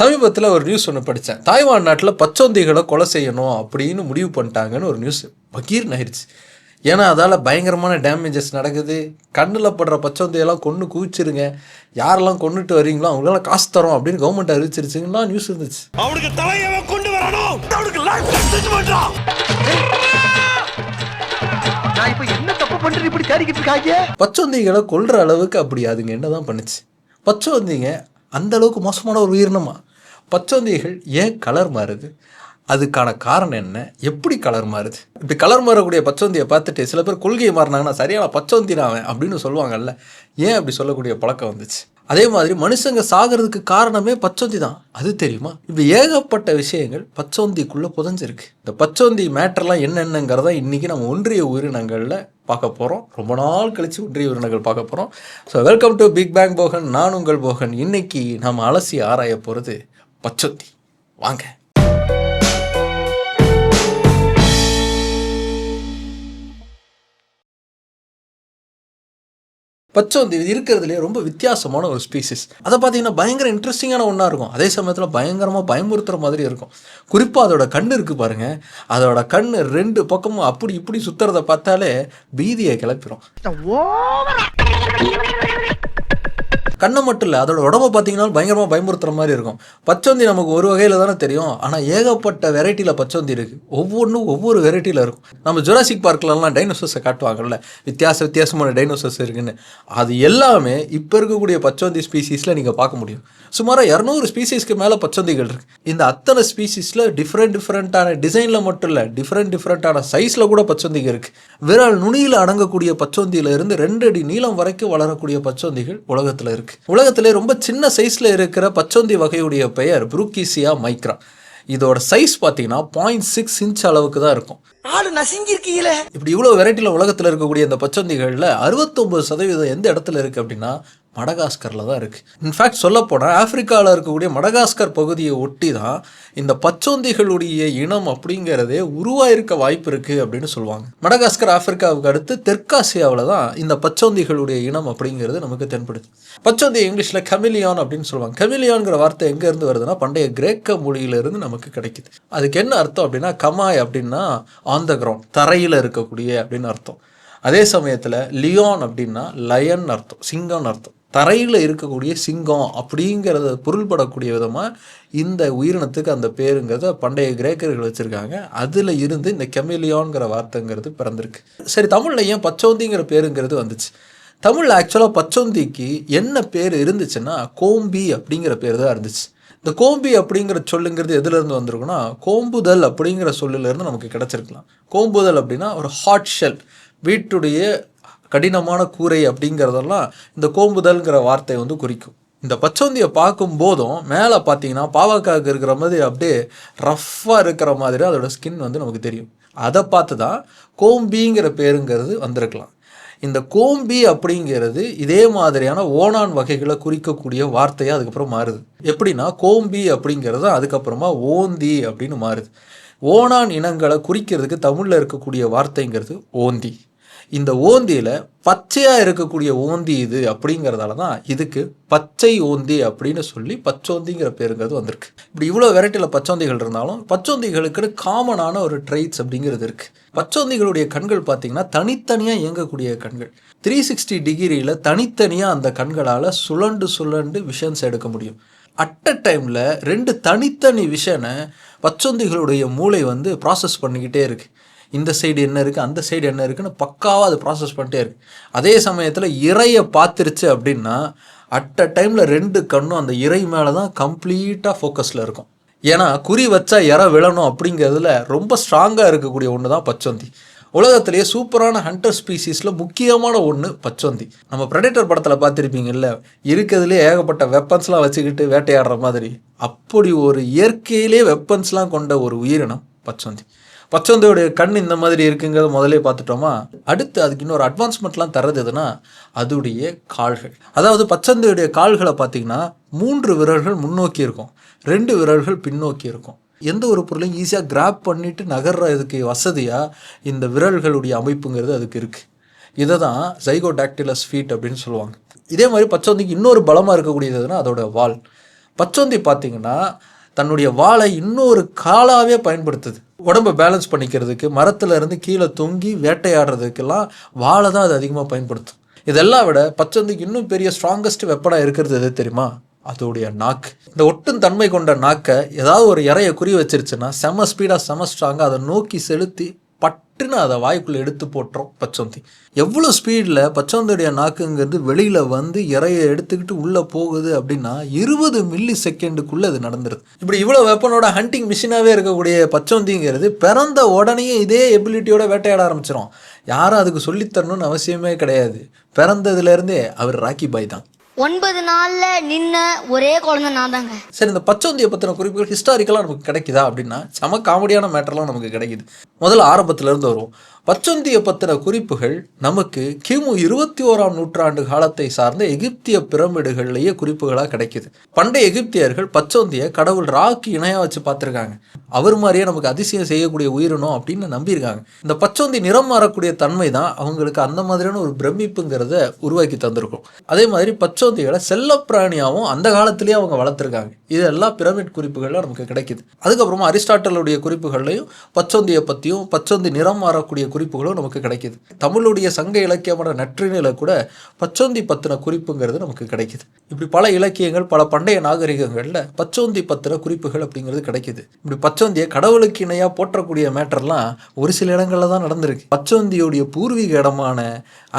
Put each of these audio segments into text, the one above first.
சமீபத்தில் ஒரு நியூஸ் ஒன்று படித்தேன் தாய்வான் நாட்டில் பச்சொந்திகளை கொலை செய்யணும் அப்படின்னு முடிவு பண்ணிட்டாங்கன்னு ஒரு நியூஸ் பகீர்னு ஆயிடுச்சு ஏன்னா அதால் பயங்கரமான டேமேஜஸ் நடக்குது. கண்ணில் படுற பச்சொந்தியெல்லாம் கொன்று குவிச்சிருங்க. யாரெல்லாம் கொண்டுட்டு வரீங்களோ அவங்களெல்லாம் காசு தரோம் அப்படின்னு கவர்மெண்ட் அறிவிச்சிருச்சுங்கன்னா நியூஸ் இருந்துச்சு. அவனுக்கு தலையவன் கொண்டு வரணும். அவனுக்கு லைஃப் பச்சொந்திகளை கொல்ற அளவுக்கு அப்படி அதுங்க என்னதான் பண்ணுச்சு? பச்சொந்திங்க அந்த அளவுக்கு மோசமான ஒரு உயிரினமா? பச்சொந்திகள் ஏன் கலர் மாறுது? அதுக்கான காரணம் என்ன? எப்படி கலர் மாறுது? இப்படி கலர் மாறக்கூடிய பச்சோந்தியை பார்த்துட்டு சில பேர் கொள்கையை மாறினாங்கன்னா சரியான பச்சோந்தினா அவன் அப்படின்னு சொல்லுவாங்கல்ல. ஏன் அப்படி சொல்லக்கூடிய பழக்கம் வந்துச்சு? அதே மாதிரி மனுஷங்க சாகிறதுக்கு காரணமே பச்சொந்தி தான் அது தெரியுமா? இப்போ ஏகப்பட்ட விஷயங்கள் பச்சோந்திக்குள்ளே புதஞ்சிருக்கு. இந்த பச்சோந்தி மேட்டர்லாம் என்னென்னங்கிறத இன்றைக்கி நம்ம ஒன்றிய உயிரினங்களில் பார்க்க போகிறோம் ரொம்ப நாள் கழித்து ஒன்றிய உயிரினங்கள் பார்க்க போகிறோம் so welcome to big bang Bogan நான் உங்கள் போகன் இன்னைக்கு நம்ம அலசி ஆராய போகிறது பச்சொத்தி. வாங்க. பச்சோந்தி இருக்கிறதுலேயே இருக்கிறதுலே ரொம்ப வித்தியாசமான ஒரு ஸ்பீசிஸ் அதை பார்த்தீங்கன்னா பயங்கர இன்ட்ரெஸ்டிங்கான ஒன்றா இருக்கும். அதே சமயத்தில் பயங்கரமாக பயமுறுத்துகிற மாதிரி இருக்கும். குறிப்பாக அதோட கண் இருக்குது பாருங்கள் அதோட கண் ரெண்டு பக்கமும் அப்படி இப்படி சுத்துறத பார்த்தாலே பீதியை கிளப்பிடும் கண்ணை மட்டும் இல்லை அதோட உடம்ப பார்த்தீங்கன்னா பயங்கரமாக பயமுறுத்துற மாதிரி இருக்கும். பச்சோந்தி நமக்கு ஒரு வகையில் தானே தெரியும். ஆனால் ஏகப்பட்ட வெரைட்டியில் பச்சோந்தி இருக்குது ஒவ்வொன்றும் ஒவ்வொரு வெரைட்டியில் இருக்கும். நம்ம ஜுராசிக் பார்க்லலாம் டைனோசர்ஸை காட்டுவாங்கல்ல வித்தியாச வித்தியாசமான டைனோசர்ஸ் இருக்குன்னு. அது எல்லாமே இப்போ இருக்கக்கூடிய பச்சோந்தி ஸ்பீசிஸில் நீங்கள் பார்க்க முடியும். சுமாராக இரநூறு ஸ்பீசிஸ்க்கு மேலே பச்சோந்திகள் இருக்குது இந்த அத்தனை ஸ்பீசிஸில் டிஃப்ரெண்ட் டிஃப்ரெண்ட்டான டிசைனில் மட்டும் இல்லை டிஃப்ரெண்ட் டிஃப்ரெண்ட்டான சைஸில் கூட பச்சோந்திகள் இருக்குது விரல் நுனியில் அடங்கக்கூடிய பச்சோந்தியிலிருந்து ரெண்டு அடி நீளம் வரைக்கும் வளரக்கூடிய பச்சோந்திகள் உலகத்தில் இருக்குது உலகத்திலே ரொம்ப சின்ன சைஸில் இருக்கிற பச்சோந்தி வகையுடைய பெயர் புரூக்கீசியா மைக்ரா இதோட சைஸ் பார்த்தீங்கன்னா பாயிண்ட் சிக்ஸ் இன்ச் அளவுக்கு தான் இருக்கும். ஆளு நசிங்கிருக்கீங்களே இப்படி இவ்வளோ வெரைட்டியில் உலகத்தில் இருக்கக்கூடிய இந்த பச்சந்திகளில் அறுபத்தொம்பது சதவீதம் எந்த இடத்துல இருக்குது அப்படின்னா மடகாஸ்கரில் தான் இருக்குது இன்ஃபேக்ட் சொல்லப்போனால் ஆப்பிரிக்காவில் இருக்கக்கூடிய மடகாஸ்கர் பகுதியை ஒட்டி தான் இந்த பச்சோந்திகளுடைய இனம் அப்படிங்கிறதே உருவாயிருக்க வாய்ப்பு இருக்குது அப்படின்னு சொல்லுவாங்க. மடகாஸ்கர் ஆப்பிரிக்காவுக்கு அடுத்து தெற்காசியாவில் தான் இந்த பச்சோந்திகளுடைய இனம் அப்படிங்கிறது நமக்கு தென்படுது. பச்சோந்தி இங்கிலீஷில் கமிலியான் அப்படின்னு சொல்லுவாங்க. கமிலியான்ங்கிற வார்த்தை எங்கேருந்து வருதுன்னா பண்டைய கிரேக்க மொழியிலேருந்து நமக்கு கிடைக்குது. அதுக்கு என்ன அர்த்தம் அப்படின்னா கமாய் அப்படின்னா ஆன் த கிரவுண்ட் தரையில் இருக்கக்கூடிய அப்படின்னு அர்த்தம். அதே சமயத்தில் லியோன் அப்படின்னா லயன் அர்த்தம் சிங்கம்னு அர்த்தம். தரையில் இருக்கக்கூடிய சிங்கம் அப்படிங்கிறத பொருள்படக்கூடிய விதமாக இந்த உயிரினத்துக்கு அந்த பேருங்கிறத பண்டைய கிரேக்கர்கள் வச்சுருக்காங்க. அதில் இருந்து இந்த கெமிலியான்ங்கிற வார்த்தைங்கிறது பிறந்திருக்கு. சரி தமிழில் ஏன் பச்சோந்திங்கிற பேருங்கிறது வந்துச்சு? தமிழில் ஆக்சுவலாக பச்சோந்திக்கு என்ன பேர் இருந்துச்சுன்னா கோம்பி அப்படிங்கிற பேர் தான் இருந்துச்சு. இந்த கோம்பி அப்படிங்கிற சொல்லுங்கிறது எதுலேருந்து வந்திருக்குன்னா கோம்புதல் அப்படிங்கிற சொல்லிலேருந்து நமக்கு கிடச்சிருக்கலாம். கோம்புதல் அப்படின்னா ஒரு ஹாட் ஷெல் வீட்டுடைய கடினமான கூரை அப்படிங்கிறதெல்லாம் இந்த கோம்புதல்ங்கிற வார்த்தை வந்து குறிக்கும். இந்த பச்சோந்தியை பார்க்கும் போதும் மேலே பார்த்தீங்கன்னா பாவக்காய்க்கு இருக்கிற மாதிரி அப்படியே ரஃப்பாக இருக்கிற மாதிரி அதோட ஸ்கின் வந்து நமக்கு தெரியும். அதை பார்த்து தான் கோம்பிங்கிற பேருங்கிறது வந்திருக்கலாம். இந்த கோம்பி அப்படிங்கிறது இதே மாதிரியான ஓணான் வகைகளை குறிக்கக்கூடிய வார்த்தையாக அதுக்கப்புறம் மாறுது. எப்படின்னா கோம்பி அப்படிங்கிறது அதுக்கப்புறமா ஓந்தி அப்படின்னு மாறுது. ஓணான் இனங்களை குறிக்கிறதுக்கு தமிழில் இருக்கக்கூடிய வார்த்தைங்கிறது ஓந்தி. இந்த ஓந்தியில் பச்சையாக இருக்கக்கூடிய ஓந்தி இது அப்படிங்கிறதால தான் இதுக்கு பச்சை ஓந்தி அப்படின்னு சொல்லி பச்சோந்திங்கிற பேருங்கிறது வந்திருக்கு. இப்படி இவ்வளோ வெரைட்டியில் பச்சோந்திகள் இருந்தாலும் பச்சோந்திகளுக்கு காமனான ஒரு ட்ரைட்ஸ் அப்படிங்கிறது இருக்குது பச்சோந்திகளுடைய கண்கள் பார்த்தீங்கன்னா தனித்தனியாக இயங்கக்கூடிய கண்கள். த்ரீ சிக்ஸ்டி டிகிரியில் தனித்தனியாக அந்த கண்களால் சுழண்டு சுழண்டு விஷன்ஸ் எடுக்க முடியும். அட் அ டைமில் ரெண்டு தனித்தனி விஷனை பச்சோந்திகளுடைய மூளை வந்து ப்ராசஸ் பண்ணிக்கிட்டே இருக்குது இந்த சைடு என்ன இருக்குது அந்த சைடு என்ன இருக்குன்னு பக்காவாக அது ப்ராசஸ் பண்ணிட்டே இருக்கு. அதே சமயத்தில் இறையை பார்த்துருச்சு அப்படின்னா அட் அ டைமில் ரெண்டு கண்ணும் அந்த இறை மேலே தான் கம்ப்ளீட்டாக ஃபோக்கஸில் இருக்கும். ஏன்னா குறி வச்சா இற விழணும் அப்படிங்கிறதுல ரொம்ப ஸ்ட்ராங்காக இருக்கக்கூடிய ஒன்று தான் பச்சொந்தி. உலகத்திலேயே சூப்பரான ஹண்டர் ஸ்பீசிஸில் முக்கியமான ஒன்று பச்சொந்தி. நம்ம ப்ரெடேட்டர் படத்தில் பார்த்துருப்பீங்கல்ல இருக்கிறதுலே ஏகப்பட்ட வெப்பன்ஸ்லாம் வச்சுக்கிட்டு வேட்டையாடுற மாதிரி. அப்படி ஒரு இயற்கையிலே வெப்பன்ஸ்லாம் கொண்ட ஒரு உயிரினம் பச்சொந்தி. பச்சொந்தியோடைய கண் இந்த மாதிரி இருக்குங்கிறத முதலே பார்த்துட்டோமா? அடுத்து அதுக்கு இன்னொரு அட்வான்ஸ்மெண்ட்லாம் தர்றது எதுனா அதுடைய கால்கள். அதாவது பச்சந்தையுடைய கால்களை பார்த்தீங்கன்னா மூன்று விரல்கள் முன்னோக்கி இருக்கும். ரெண்டு விரல்கள் பின்னோக்கி இருக்கும். எந்த ஒரு பொருளையும் ஈஸியாக கிராப் பண்ணிட்டு நகர்றதுக்கு வசதியாக இந்த விரல்களுடைய அமைப்புங்கிறது அதுக்கு இருக்குது இதை தான் ஜைகோடாக்டிலஸ் ஃபீட் அப்படின்னு சொல்லுவாங்க. இதே மாதிரி பச்சோந்திக்கு இன்னொரு பலமாக இருக்கக்கூடியது எதுனா அதோட வால். பச்சோந்தி பார்த்திங்கன்னா தன்னுடைய வாளை இன்னொரு காலாகவே பயன்படுத்துது. உடம்பை பேலன்ஸ் பண்ணிக்கிறதுக்கு மரத்துல இருந்து கீழே தொங்கி வேட்டையாடுறதுக்கெல்லாம் வாழை தான் அது அதிகமாக பயன்படுத்தும். இதெல்லாம் விட பச்சோந்திக்கு இன்னும் பெரிய ஸ்ட்ராங்கஸ்ட் வெப்பனாக இருக்கிறது எது தெரியுமா? அதோடைய நாக்கு. இந்த ஒட்டும் தன்மை கொண்ட நாக்கை ஏதாவது ஒரு இறையை குறி வச்சிருச்சுன்னா செம ஸ்பீடாக செம ஸ்ட்ராங்காக அதை நோக்கி செலுத்தி பட்டுன்னு அதை வாய்க்குள்ளே எடுத்து போட்டுரும் பச்சோந்தி. எவ்வளோ ஸ்பீடில் பச்சோந்தியுடைய நாக்குங்கிறது வெளியில் வந்து இறையை எடுத்துக்கிட்டு உள்ளே போகுது அப்படின்னா இருபது மில்லி செகண்டுக்குள்ளே அது நடந்துருது. இப்படி இவ்வளோ வெப்பனோட ஹண்டிங் மிஷினாகவே இருக்கக்கூடிய பச்சோந்திங்கிறது பிறந்த உடனேயே இதே எபிலிட்டியோட வேட்டையாட ஆரம்பிச்சிடும் யாரும் அதுக்கு சொல்லித்தரணும்னு அவசியமே கிடையாது. பிறந்ததுலேருந்தே அவர் ராக்கி பாய் தான். ஒன்பது நாள்ல நின்ன ஒரே குழந்தை நான் தாங்க சரி இந்த பச்சோந்திய பத்தின குறிப்புகள் ஹிஸ்டாரிக்கலாக நமக்கு கிடைக்குதா அப்படின்னா செம காமெடியான மேட்டர்லாம் நமக்கு கிடைக்குது. முதல்ல ஆரம்பத்துல இருந்து வரும். பச்சொந்திய பத்திர குறிப்புகள் நமக்கு கிமு இருபத்தி ஓராம் நூற்றாண்டு காலத்தை சார்ந்த எகிப்திய பிரமிடுகள்லேயே குறிப்புகளாக கிடைக்குது. பண்டைய எகிப்தியர்கள் பச்சொந்திய கடவுள் ராக்கு இணையாக வச்சு பார்த்துருக்காங்க. அவர் மாதிரியே நமக்கு அதிசயம் செய்யக்கூடிய உயிரினம் அப்படின்னு நம்பியிருக்காங்க. இந்த பச்சோந்தி நிறம் மாறக்கூடிய தன்மை தான் அவங்களுக்கு அந்த மாதிரியான ஒரு பிரமிப்புங்கிறத உருவாக்கி தந்திருக்கும். அதே மாதிரி பச்சோந்திகளை செல்லப்பிராணியாகவும் அந்த காலத்திலேயே அவங்க வளர்த்துருக்காங்க. இதெல்லாம் பிரமிட் குறிப்புகள்லாம் நமக்கு கிடைக்குது. அதுக்கப்புறமா அரிஸ்டாட்டலுடைய குறிப்புகள்லையும் பச்சோந்தியை பற்றியும் பச்சோந்தி நிறம் மாறக்கூடிய குறிப்புகளும் நமக்கு கிடைக்குது. தமிழுடைய சங்க இலக்கியமான நற்றினில கூட பச்சோந்தி பத்தின குறிப்புங்கிறது நமக்கு கிடைக்குது. இப்படி பல இலக்கியங்கள் பல பண்டைய நாகரிகங்களில் பச்சோந்தி பத்தின குறிப்புகள் அப்படிங்கிறது கிடைக்குது. இப்படி பச்சோந்தியை கடவுளுக்கு இணையாக போற்றக்கூடிய மேட்டர்லாம் ஒரு சில இடங்களில் தான் நடந்திருக்கு. பச்சோந்தியுடைய பூர்வீக இடமான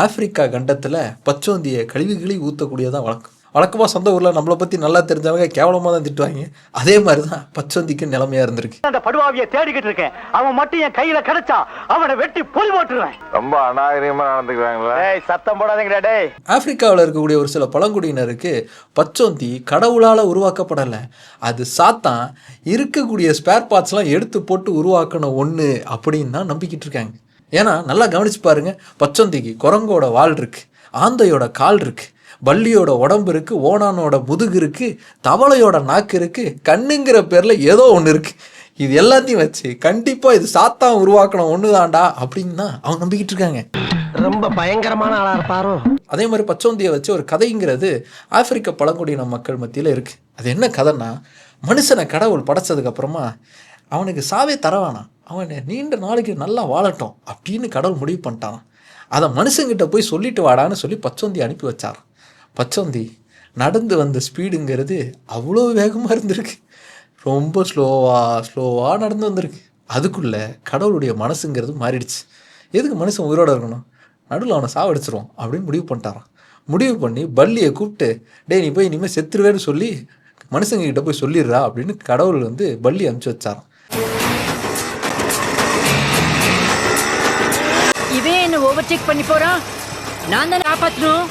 ஆப்பிரிக்கா கண்டத்தில் பச்சோந்தியை கழிவுகளை ஊற்றக்கூடியதான் வழக்கம். வழக்கமாக சொந்த ஊரில் நம்மளை பற்றி நல்லா தெரிஞ்சவங்க கேவலமாக தான் திட்டுவாங்க. அதே மாதிரி தான் பச்சோந்திக்கு நிலைமையாக இருந்திருக்கு. அந்த படுவாவிய தேடிக்கிட்டு இருக்கேன். அவன் மட்டும் என் கையில கிடைச்சா அவனை வெட்டி பொலி போட்டுருவேன். ரொம்ப அநாகரிகமா நடந்துக்கிறாங்களா. சத்தம் போடாதீங்கடா டேய். ஆப்பிரிக்காவில் இருக்கக்கூடிய ஒரு சில பழங்குடியினருக்கு பச்சோந்தி கடவுளால் உருவாக்கப்படலை. அது சாத்தான் இருக்கக்கூடிய ஸ்பேர் பார்ட்ஸ்லாம் எடுத்து போட்டு உருவாக்கின ஒன்று அப்படின்னு தான் நம்பிக்கிட்டு இருக்காங்க. ஏன்னா நல்லா கவனிச்சு பாருங்க பச்சோந்திக்கு குரங்கோட வால் இருக்கு ஆந்தையோட கால் இருக்கு பல்லியோட உடம்பு இருக்கு ஓணானோட முதுகு இருக்கு தவளையோட நாக்கு இருக்கு கண்ணுங்கிற பேர்ல ஏதோ ஒன்று இருக்கு. இது எல்லாத்தையும் வச்சு கண்டிப்பா இது சாத்தான் உருவாக்கின ஒன்று தான்டா அப்படின்னு தான் அவங்க நம்பிக்கிட்டு இருக்காங்க. ரொம்ப பயங்கரமான ஆளா இருப்பாரோ? அதே மாதிரி பச்சோந்தியை வச்சு ஒரு கதைங்கிறது ஆப்பிரிக்க பழங்குடியின மக்கள் மத்தியில் இருக்குது அது என்ன கதைன்னா மனுஷனை கடவுள் படைச்சதுக்கு அப்புறமா அவனுக்கு சாவே தரவானாம். அவன் நீண்ட நாளைக்கு நல்லா வாழட்டும் அப்படின்னு கடவுள் முடிவு பண்ணிட்டான். அதை மனுஷங்கிட்ட போய் சொல்லிட்டு வாடான்னு சொல்லி பச்சோந்தி அனுப்பி வச்சாராம். பச்சோந்தி நடந்து வந்த ஸ்பீடுங்கிறது அவ்வளோ வேகமாக இருந்திருக்கு. ரொம்ப ஸ்லோவாக ஸ்லோவாக நடந்து வந்திருக்கு. அதுக்குள்ளே கடவுளுடைய மனசுங்கிறது மாறிடுச்சு. எதுக்கு மனுஷன் உயிரோட இருக்கணும்? நடுவில் அவனை சாவடிச்சிருவோம் அப்படின்னு முடிவு பண்ணிட்டாரான் முடிவு பண்ணி பள்ளியை கூப்பிட்டு டேய் நீ போய் இனிமேல் செத்துருவேன்னு சொல்லி மனுஷங்ககிட்ட போய் சொல்லிடுறா அப்படின்னு கடவுள் வந்து பள்ளி அனுப்பிச்சு வச்சாராம். இவன் என்ன ஓவர்டேக் பண்ணி போறான்? நான் தானே காப்பாற்றணும்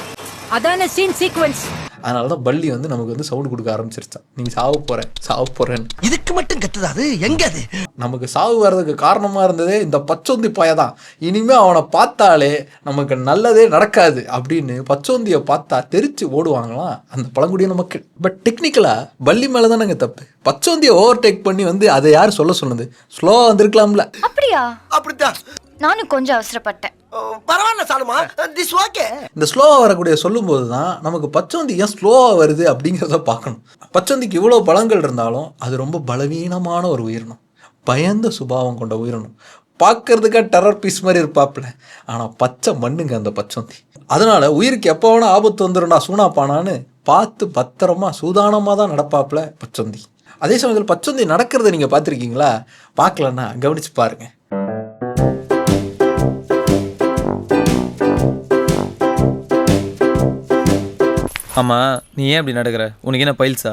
அதான சீன் சீக்வன்ஸ் அதனால தான் பல்லி வந்து நமக்கு வந்து சவுண்ட் கொடுக்க ஆரம்பிச்சிருச்சான் நீங்கள் சாவ போகிறேன் சாவ போகிறேன்னு இதுக்கு மட்டும் கத்துதா அது? எங்க அது? நமக்கு சாவு வர்றதுக்கு காரணமாக இருந்ததே இந்த பச்சோந்தி பய தான். இனிமேல் அவனை பார்த்தாலே நமக்கு நல்லதே நடக்காது அப்படின்னு பச்சோந்தியை பார்த்தா தெரிச்சு ஓடுவாங்களாம் அந்த பழங்குடியின மக்கள். பட் டெக்னிக்கலாக பல்லி மேலே தானேங்க தப்பு. பச்சோந்தியை ஓவர்டேக் பண்ணி வந்து அதை யார் சொல்ல சொன்னது? ஸ்லோவாக வந்திருக்கலாம்ல. அப்படியா? அப்படித்தான். நானும் கொஞ்சம் அவசரப்பட்டேன். பரவாயில்ல சாலுமா. திஸ் ஓகே இந்த ஸ்லோவாக வரக்கூடிய சொல்லும்போது தான் நமக்கு பச்சோந்தி ஏன் ஸ்லோவாக வருது அப்படிங்கிறத பார்க்கணும். பச்சோந்திக்கு இவ்வளோ பழங்கள் இருந்தாலும் அது ரொம்ப பலவீனமான ஒரு உயிரினம். பயந்த சுபாவம் கொண்ட உயிரினம். பார்க்கறதுக்கே டெரர் பீஸ் மாதிரி இருப்பாப்புல. ஆனால் பச்சை மண்ணுங்க அந்த பச்சோந்தி. அதனால் உயிருக்கு எப்போ வேணா ஆபத்து வந்துடும்டா சூனாப்பானான்னு பார்த்து பத்திரமா சூதானமாக தான் நடப்பாப்புல பச்சோந்தி. அதே சமயத்தில் பச்சோந்தி நடக்கிறத நீங்கள் பார்த்துருக்கீங்களா? பார்க்கலன்னா கவனிச்சு பாருங்கள் ஆமா நீ ஏன் அப்படி நடக்கிற? உனக்கு என்ன பைல்ஸா?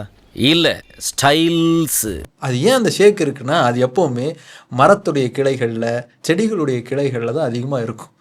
இல்ல ஸ்டைல்ஸ். அது ஏன் அந்த ஷேக் இருக்குன்னா அது எப்போவுமே மரத்துடைய கிளைகளில் செடிகளுடைய கிளைகளில் தான் அதிகமாக இருக்கும்.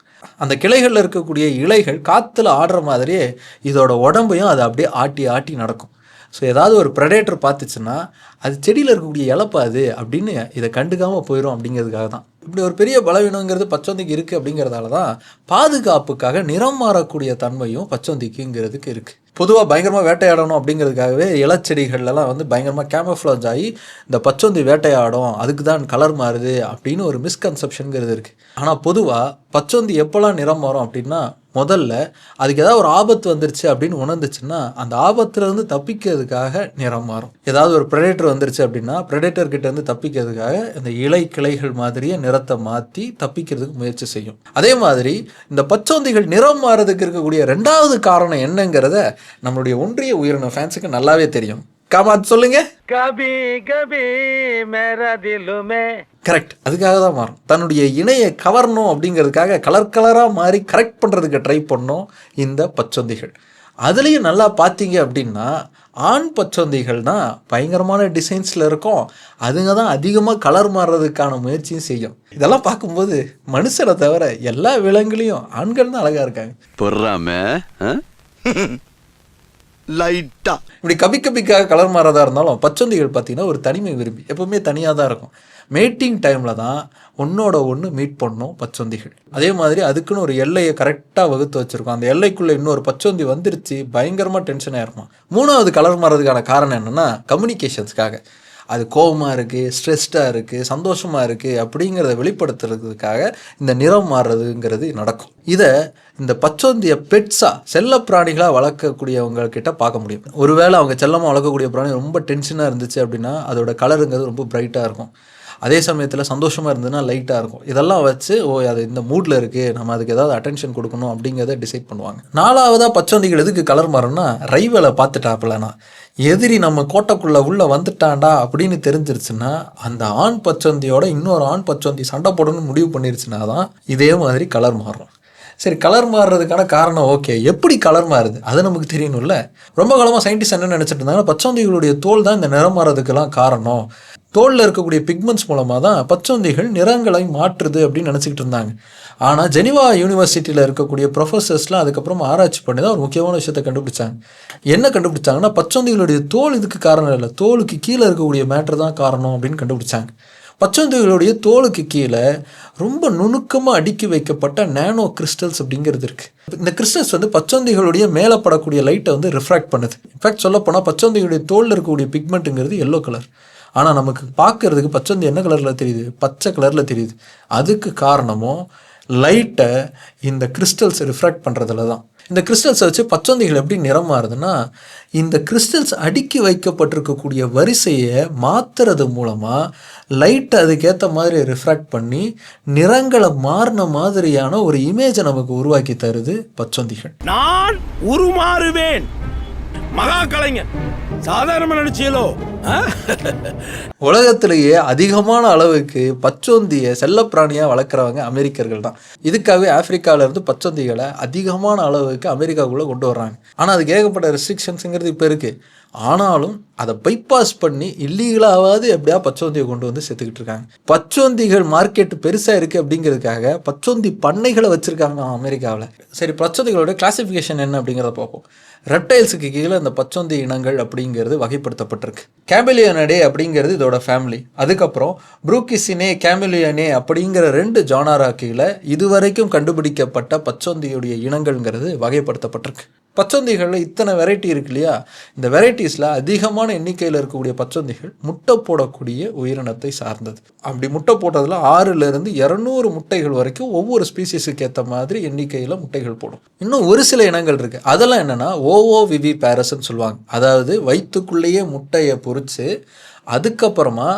அந்த கிளைகளில் இருக்கக்கூடிய இலைகள் காற்றுல ஆடுற மாதிரியே இதோட உடம்பையும் அது அப்படியே ஆட்டி ஆட்டி நடக்கும். ஸோ ஏதாவது ஒரு ப்ரெடேட்டர் பார்த்துச்சுன்னா அது செடியில் இருக்கக்கூடிய இலப்பா அது அப்படின்னு இதை கண்டுக்காமல் போயிடும் அப்படிங்கிறதுக்காக தான். இப்படி ஒரு பெரிய பலவீனங்கிறது பச்சோந்திக்கு இருக்குது அப்படிங்கிறதால தான் பாதுகாப்புக்காக நிறம் மாறக்கூடிய தன்மையும் பச்சோந்திக்குங்கிறதுக்கு இருக்குது பொதுவாக பயங்கரமாக வேட்டையாடணும் அப்படிங்கிறதுக்காகவே இலச்செடிகள்லாம் வந்து பயங்கரமாக கேமஃப்ளாஜ் ஆகி இந்த பச்சோந்தி வேட்டையாடும் அதுக்கு தான் கலர் மாறுது அப்படின்னு ஒரு மிஸ்கன்செப்ஷனுங்கிறது இருக்குது ஆனால் பொதுவாக பச்சோந்தி எப்போல்லாம் நிறம் வரும் அப்படின்னா முதல்ல அதுக்கு ஏதாவது ஒரு ஆபத்து வந்துருச்சு அப்படின்னு உணர்ந்துச்சுன்னா அந்த ஆபத்துலேருந்து தப்பிக்கிறதுக்காக நிறம் மாறும். ஏதாவது ஒரு ப்ரெடேட்டர் வந்துருச்சு அப்படின்னா ப்ரெடேட்டர் கிட்ட இருந்து தப்பிக்கிறதுக்காக இந்த இலை கிளைகள் மாதிரியே நிறத்தை மாற்றி தப்பிக்கிறதுக்கு முயற்சி செய்யும். அதே மாதிரி இந்த பச்சோந்திகள் நிறம் மாறதுக்கு இருக்கக்கூடிய ரெண்டாவது காரணம் என்னங்கிறத நம்மளுடைய ஒன்றிய உயிரின ஃபேன்ஸுக்கு நல்லாவே தெரியும். காமாத் சொல்லுங்க. கபி கபி மேரா திலுமே கரெக்ட் அதுக்காக தான் மாறும். தன்னுடைய இணையை கவரணும் அப்படிங்கிறதுக்காக கலர் கலராக மாறி கரெக்ட் பண்ணுறதுக்கு ட்ரை பண்ணோம் இந்த பச்சொந்திகள். அதுலேயும் நல்லா பார்த்தீங்க அப்படின்னா ஆண் பச்சொந்திகள் தான் பயங்கரமான டிசைன்ஸில் இருக்கும். அதுங்க தான் அதிகமாக கலர் மாறுறதுக்கான முயற்சியும் செய்யும். இதெல்லாம் பார்க்கும்போது மனுஷனை தவிர எல்லா விலங்குலையும் ஆண்கள் தான் அழகாக இருக்காங்க. பொறாம லைட்டா. இப்படி கபி கபிக்காக கலர் மாறதா இருந்தாலும் பச்சொந்திகள் பார்த்தீங்கன்னா ஒரு தனிமை விரும்பி எப்பவுமே தனியாக தான் இருக்கும். மேட்டிங் டைமில் தான் ஒன்றோட ஒன்று மீட் பண்ணும் பச்சொந்திகள். அதே மாதிரி அதுக்குன்னு ஒரு எல்லையை கரெக்டாக வகுத்து வச்சுருக்கோம். அந்த எல்லைக்குள்ளே இன்னொரு பச்சொந்தி வந்துருச்சு பயங்கரமாக டென்ஷன் இருக்கும் மூணாவது கலர் மாறதுக்கான காரணம் என்னென்னா கம்யூனிகேஷன்ஸ்க்காக அது கோபமாக இருக்குது ஸ்ட்ரெஸ்டாக இருக்குது சந்தோஷமாக இருக்குது அப்படிங்கிறத வெளிப்படுத்துறதுக்காக இந்த நிறம் மாறுறதுங்கிறது நடக்கும். இதை இந்த பச்சோந்திய பெட்ஸா செல்ல பிராணிகளாக வளர்க்கக்கூடியவங்க கிட்ட பார்க்க முடியும். ஒருவேளை அவங்க செல்லமாக வளர்க்கக்கூடிய பிராணி ரொம்ப டென்ஷனாக இருந்துச்சு அப்படின்னா அதோட கலருங்கிறது ரொம்ப பிரைட்டாக இருக்கும். அதே சமயத்தில் சந்தோஷமாக இருந்ததுன்னா லைட்டாக இருக்கும். இதெல்லாம் வச்சு ஓ அது இந்த மூடில் இருக்குது நம்ம அதுக்கு ஏதாவது அட்டென்ஷன் கொடுக்கணும் அப்படிங்கிறத டிசைட் பண்ணுவாங்க. நாலாவதாக பச்சோந்திகள் எதுக்கு கலர் மாறும்னா ரைவலை பார்த்துட்டாப்புலனா எதிரி நம்ம கோட்டைக்குள்ளே உள்ளே வந்துட்டான்டா அப்படின்னு தெரிஞ்சிருச்சுன்னா அந்த ஆண் பச்சந்தியோட இன்னொரு ஆண் பச்சந்தி சண்டை போடணும்னு முடிவு பண்ணிருச்சுன்னா தான் இதே மாதிரி கலர் மாறும். சரி கலர் மாறுறதுக்கான காரணம் ஓகே எப்படி கலர் மாறுது? அது நமக்கு தெரியணும்ல. ரொம்ப காலமாக சயின்டிஸ்ட் என்ன நினச்சிட்டு இருந்தாங்கன்னா பச்சந்திகளுடைய தோல் தான் இந்த நிறம் மாறதுக்கெல்லாம் காரணம். தோலில் இருக்கக்கூடிய பிக்மெண்ட்ஸ் மூலமாக தான் பச்சோந்திகள் நிறங்களை மாற்றுது அப்படின்னு நினச்சிக்கிட்டு இருந்தாங்க. ஆனால் ஜெனிவா யூனிவர்சிட்டியில் இருக்கக்கூடிய ப்ரொஃபஸர்ஸ்லாம் அதுக்கப்புறம் ஆராய்ச்சி பண்ணி தான் ஒரு முக்கியமான விஷயத்தை கண்டுபிடிச்சாங்க. என்ன கண்டுபிடிச்சாங்கன்னா பச்சோந்திகளுடைய தோல் இதுக்கு காரணம் இல்லை. தோலுக்கு கீழே இருக்கக்கூடிய மேட்ரு தான் காரணம் அப்படின்னு கண்டுபிடிச்சாங்க. பச்சோந்திகளுடைய தோலுக்கு கீழே ரொம்ப நுணுக்கமாக அடுக்கி வைக்கப்பட்ட நேனோ கிறிஸ்டல்ஸ் அப்படிங்கிறது இருக்குது இந்த கிறிஸ்டல்ஸ் வந்து பச்சோந்திகளுடைய மேலே படக்கூடிய லைட்டை வந்து ரிஃப்ராக்ட் பண்ணுது. இன்ஃபேக்ட் சொல்லப்போனால் பச்சோந்திகளுடைய தோலில் இருக்கக்கூடிய பிக்மெண்ட்டுங்கிறது எல்லோ கலர் ஆனால் நமக்கு பார்க்கறதுக்கு பச்சந்தி என்ன கலரில் தெரியுது? பச்சை கலரில் தெரியுது. அதுக்கு காரணமும் லைட்டை இந்த கிறிஸ்டல்ஸ் ரிஃப்ராக்ட் பண்ணுறதுல தான். இந்த கிறிஸ்டல்ஸை வச்சு பச்சந்திகள் எப்படி நிறம் மாறுதுன்னா இந்த கிறிஸ்டல்ஸ் அடுக்கி வைக்கப்பட்டிருக்கக்கூடிய வரிசையை மாற்றுறது மூலமாக லைட்டை அதுக்கேற்ற மாதிரி ரிஃப்ராக்ட் பண்ணி நிறங்களை மாறின மாதிரியான ஒரு இமேஜை நமக்கு உருவாக்கி தருது பச்சொந்திகள் நான் உருமாறுவேன். மகா கலைஞன். சாதாரணமாக நினைச்சியலோ உலகத்திலேயே அதிகமான அளவுக்கு பச்சோந்திய செல்லப்பிராணியாக வளர்க்குறவங்க அமெரிக்கர்கள் தான். இதுக்காகவே ஆப்பிரிக்காவிலேருந்து பச்சோந்திகளை அதிகமான அளவுக்கு அமெரிக்காவுக்குள்ளே கொண்டு வர்றாங்க. ஆனால் அதுக்கு ஏகப்பட்ட ரெஸ்ட்ரிக்ஷன்ஸுங்கிறது இப்போ இருக்குது ஆனாலும் அதை பைபாஸ் பண்ணி இல்லீகலாவது எப்படியா பச்சோந்தியை கொண்டு வந்து செத்துக்கிட்டு இருக்காங்க. பச்சோந்திகள் மார்க்கெட் பெருசாக இருக்குது அப்படிங்கிறதுக்காக பச்சோந்தி பண்ணைகளை வச்சுருக்காங்க அமெரிக்காவில். சரி பச்சோந்திகளோட கிளாசிஃபிகேஷன் என்ன அப்படிங்கிறத பார்ப்போம். ரெப்டைல்ஸுக்கு கீழே அந்த பச்சோந்தி இனங்கள் அப்படிங்கிறது வகைப்படுத்தப்பட்டிருக்கு. கேமிலியனடே அப்படிங்கிறது இதோட ஃபேமிலி அதுக்கப்புறம் ப்ரூக்கிசினே கேமிலியனே அப்படிங்கிற ரெண்டு ஜானாரா கீழே இதுவரைக்கும் கண்டுபிடிக்கப்பட்ட பச்சோந்தியுடைய இனங்கள்ங்கிறது வகைப்படுத்தப்பட்டிருக்கு. பச்சொந்திகளில் இத்தனை வெரைட்டி இருக்கு இல்லையா? இந்த வெரைட்டிஸில் அதிகமான எண்ணிக்கையில் இருக்கக்கூடிய பச்சொந்திகள் முட்டை போடக்கூடிய உயிரினத்தை சார்ந்தது. அப்படி முட்டை போட்டதில் ஆறுலேருந்து இரநூறு முட்டைகள் வரைக்கும் ஒவ்வொரு ஸ்பீசிஸுக்கு ஏற்ற மாதிரி எண்ணிக்கையில் முட்டைகள் போடும். இன்னும் ஒரு சில இனங்கள் இருக்குது அதெல்லாம் என்னென்னா ஓஓ விவி பேரஸ்ன்னு சொல்லுவாங்க. அதாவது வயிற்றுக்குள்ளேயே முட்டையை பொறிச்சு அதுக்கப்புறமா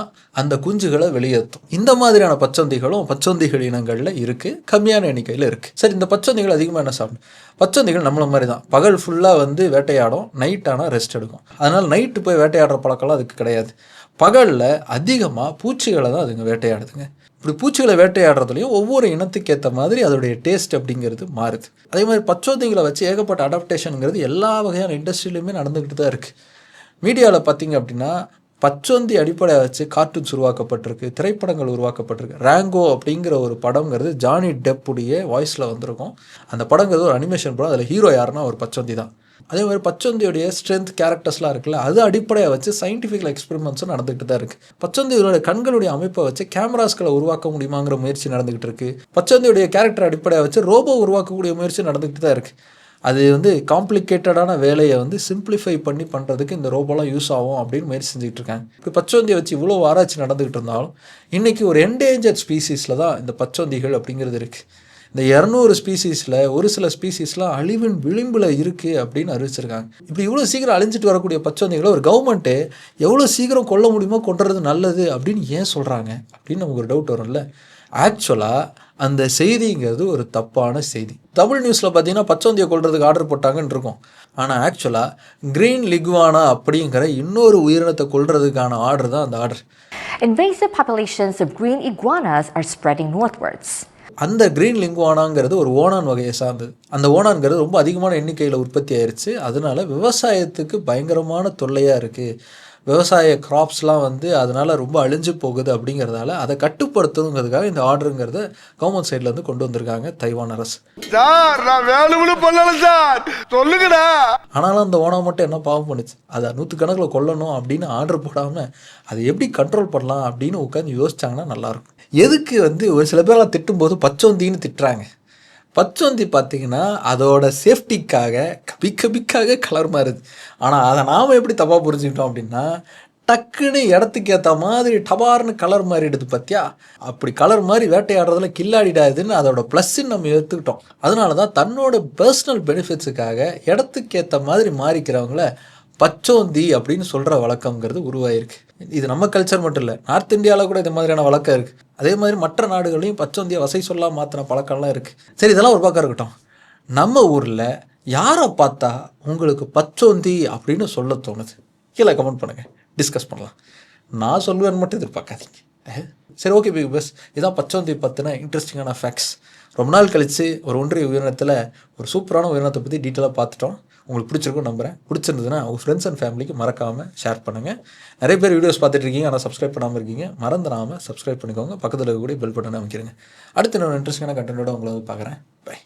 அந்த குஞ்சுகளை வெளியேற்றும். இந்த மாதிரியான பச்சந்திகளும் பச்சந்திகள் இனங்களில் இருக்குது கம்மியான எண்ணிக்கையில் இருக்குது சரி இந்த பச்சந்திகள் அதிகமாக என்ன சாப்பிடும் பச்சந்திகள் நம்மள மாதிரி தான் பகல் ஃபுல்லாக வந்து வேட்டையாடும். நைட் ஆனால் ரெஸ்ட் எடுக்கும். அதனால் நைட்டு போய் வேட்டையாடுற பழக்கம்லாம் அதுக்கு கிடையாது. பகலில் அதிகமாக பூச்சிகளை தான் அதுங்க வேட்டையாடுதுங்க. இப்படி பூச்சிகளை வேட்டையாடுறதுலையும் ஒவ்வொரு இனத்துக்கு ஏற்ற மாதிரி அதோடைய டேஸ்ட் அப்படிங்கிறது மாறுது. அதே மாதிரி பச்சோந்திகளை வச்சு ஏகப்பட்ட அடாப்டேஷனுங்கிறது எல்லா வகையான இண்டஸ்ட்ரியிலுமே நடந்துக்கிட்டு தான் இருக்குது மீடியாவில் பார்த்தீங்க அப்படின்னா பச்சோந்தி அடிப்படையாக வச்சு கார்ட்டூன்ஸ் உருவாக்கப்பட்டிருக்கு திரைப்படங்கள் உருவாக்கப்பட்டிருக்கு. ரேங்கோ அப்படிங்கிற ஒரு படங்கிறது ஜானி டெப்புடைய வாய்ஸில் வந்திருக்கும். அந்த படங்கிறது ஒரு அனிமேஷன் படம். அதில் ஹீரோ யாருன்னா ஒரு பச்சோந்தி தான். அதே மாதிரி பச்சோந்தியோடைய ஸ்ட்ரென்த் கேரக்டர்ஸ்லாம் இருக்குல்ல அது அடிப்படையாக வச்சு சயின்டிஃபிக்கல் எக்ஸ்பெரிமெண்ட்ஸும் நடந்துகிட்டு தான் இருக்குது பச்சோந்தியோட கண்களுடைய அமைப்பை வச்சு கேமராஸ்களை உருவாக்க முடியுமாங்கிற முயற்சி நடந்துகிட்டு இருக்கு. பச்சோந்தியோடைய கேரக்டர் அடிப்படையாக வச்சு ரோபோ உருவாக்கக்கூடிய முயற்சி நடந்துகிட்டு தான் இருக்குது அது வந்து காம்ப்ளிகேட்டடான வேலையை வந்து சிம்பிளிஃபை பண்ணி பண்ணுறதுக்கு இந்த ரோபோலாம் யூஸ் ஆகும் அப்படின்னு முயற்சி செஞ்சுட்டு இருக்காங்க. இப்போ பச்சோந்தியை வச்சு இவ்வளோ ஆராய்ச்சி நடந்துகிட்டு இருந்தாலும் இன்றைக்கி ஒரு என்டேஞ்சர் ஸ்பீசிஸில் தான் இந்த பச்சோந்திகள் அப்படிங்கிறது இருக்குது இந்த இரநூறு ஸ்பீசிஸில் ஒரு சில ஸ்பீசிஸ்லாம் அழிவின் விளிம்பில் இருக்குது அப்படின்னு அறிவிச்சிருக்காங்க. இப்படி இவ்வளோ சீக்கிரம் அழிஞ்சிட்டு வரக்கூடிய பச்சோந்திகளை ஒரு கவர்மெண்ட்டு எவ்வளோ சீக்கிரம் கொல்ல முடியுமோ கொண்டுறது நல்லது அப்படின்னு ஏன் சொல்கிறாங்க அப்படின்னு நமக்கு ஒரு டவுட் வரும்ல. ஆக்சுவலாக அந்த செய்திங்கிறது ஒரு தப்பான செய்தி. தமிழ் நியூஸில் பார்த்தீங்கன்னா பச்சோந்தியை கொல்றதுக்கு ஆர்டர் போட்டாங்கன்னு இருக்கும். ஆனால் ஆக்சுவலாக கிரீன் லிகுவானா அப்படிங்கிற இன்னொரு உயிரினத்தை கொல்றதுக்கான ஆர்டர் தான் அந்த order Invasive populations of green iguanas are spreading northwards. அந்த கிரீன் லிங்குவானாங்கிறது ஒரு ஓணான் வகையை சார்ந்தது. அந்த ஓணான்ங்கிறது ரொம்ப அதிகமான எண்ணிக்கையில் உற்பத்தி ஆயிருச்சு. அதனால விவசாயத்துக்கு பயங்கரமான தொல்லையாக இருக்குது விவசாய கிராப்ஸ்லாம் வந்து அதனால ரொம்ப அழிஞ்சு போகுது அப்படிங்கிறதால அதை கட்டுப்படுத்தணுங்கிறதுக்காக இந்த ஆர்டருங்கிறத கவர்மெண்ட் சைட்லேருந்து கொண்டு வந்திருக்காங்க தைவான் அரசு. சார் நான் வேணும்னு பண்ணல சார். சொல்லுங்கடா. ஆனாலும் அந்த ஓனா மட்டும் என்ன பாவம் பண்ணுச்சு? அதை நூற்றுக்கணக்கில் கொல்லணும் அப்படின்னு ஆர்டர் போடாமல் அதை எப்படி கண்ட்ரோல் பண்ணலாம் அப்படின்னு உட்காந்து யோசிச்சாங்கன்னா நல்லாயிருக்கும் எதுக்கு வந்து ஒரு சில பேர்லாம் திட்டும்போது பச்சோந்தின்னு திட்டுறாங்க. பச்சோந்தி பார்த்தீங்கன்னா அதோட சேஃப்டிக்காக கபி கபிக்காக கலர் மாறுது. ஆனால் அதை நாம் எப்படி தப்பாக புரிஞ்சுக்கிட்டோம் அப்படின்னா டக்குன்னு இடத்துக்கு ஏற்ற மாதிரி டபார்னு கலர் மாறிடுது பார்த்தியா அப்படி கலர் மாதிரி வேட்டையாடுறதுல கில்லாடிடாதுன்னு அதோட ப்ளஸ்ஸுன்னு நம்ம எடுத்துக்கிட்டோம். அதனால தான் தன்னோட பர்சனல் பெனிஃபிட்ஸுக்காக இடத்துக்கு ஏற்ற மாதிரி மாறிக்கிறவங்கள பச்சோந்தி அப்படின்னு சொல்கிற வழக்கங்கிறது உருவாயிருக்கு. இது நம்ம கல்ச்சர் மட்டும் இல்லை நார்த் இந்தியாவில் கூட இந்த மாதிரியான வழக்கம் இருக்குது அதே மாதிரி மற்ற நாடுகளையும் பச்சோந்திய வசை சொல்லா மாற்றின பழக்கம்லாம் இருக்குது சரி இதெல்லாம் ஒரு பக்கம் இருக்கட்டும். நம்ம ஊரில் யாரை பார்த்தா உங்களுக்கு பச்சோந்தி அப்படின்னு சொல்ல தோணுது? கீழே கமெண்ட் பண்ணுங்கள் டிஸ்கஸ் பண்ணலாம். நான் சொல்லுவேன்னு மட்டும் எதிர்பார்க்காதீங்க. சரி ஓகே பிக் பஸ் இதான் பச்சோந்தி பற்றின இன்ட்ரெஸ்டிங்கான ஃபேக்ட்ஸ் ரொம்ப நாள் கழித்து ஒரு ஒன்றிய உயிரினத்தில் ஒரு சூப்பரான உயிரினத்தை பற்றி டீட்டெயிலாக பார்த்துட்டோம். உங்களுக்கு பிடிச்சிருக்கும் நம்புகிறேன் பிடிச்சிருந்ததுன்னா உங்கள் ஃப்ரெண்ட்ஸ் அண்ட் ஃபேமிலிக்கு மறக்காமல் ஷேர் பண்ணுங்கள் நிறைய பேர் வீடியோஸ் பார்த்துட்டு இருக்கீங்க ஆனால் சப்ஸ்கிரைப் பண்ணாமல் இருக்கீங்க. மறந்துடாமல் சப்ஸ்கிரைப் பண்ணிக்கோங்க. பக்கத்தில் இருக்கக்கூடிய பெல் பட்டனை அமைக்கிறேங்க. அடுத்து நான் இன்ட்ரெஸ்டிங்கான கண்டென்ட்டோட உங்களை வந்து பார்க்குறேன். பை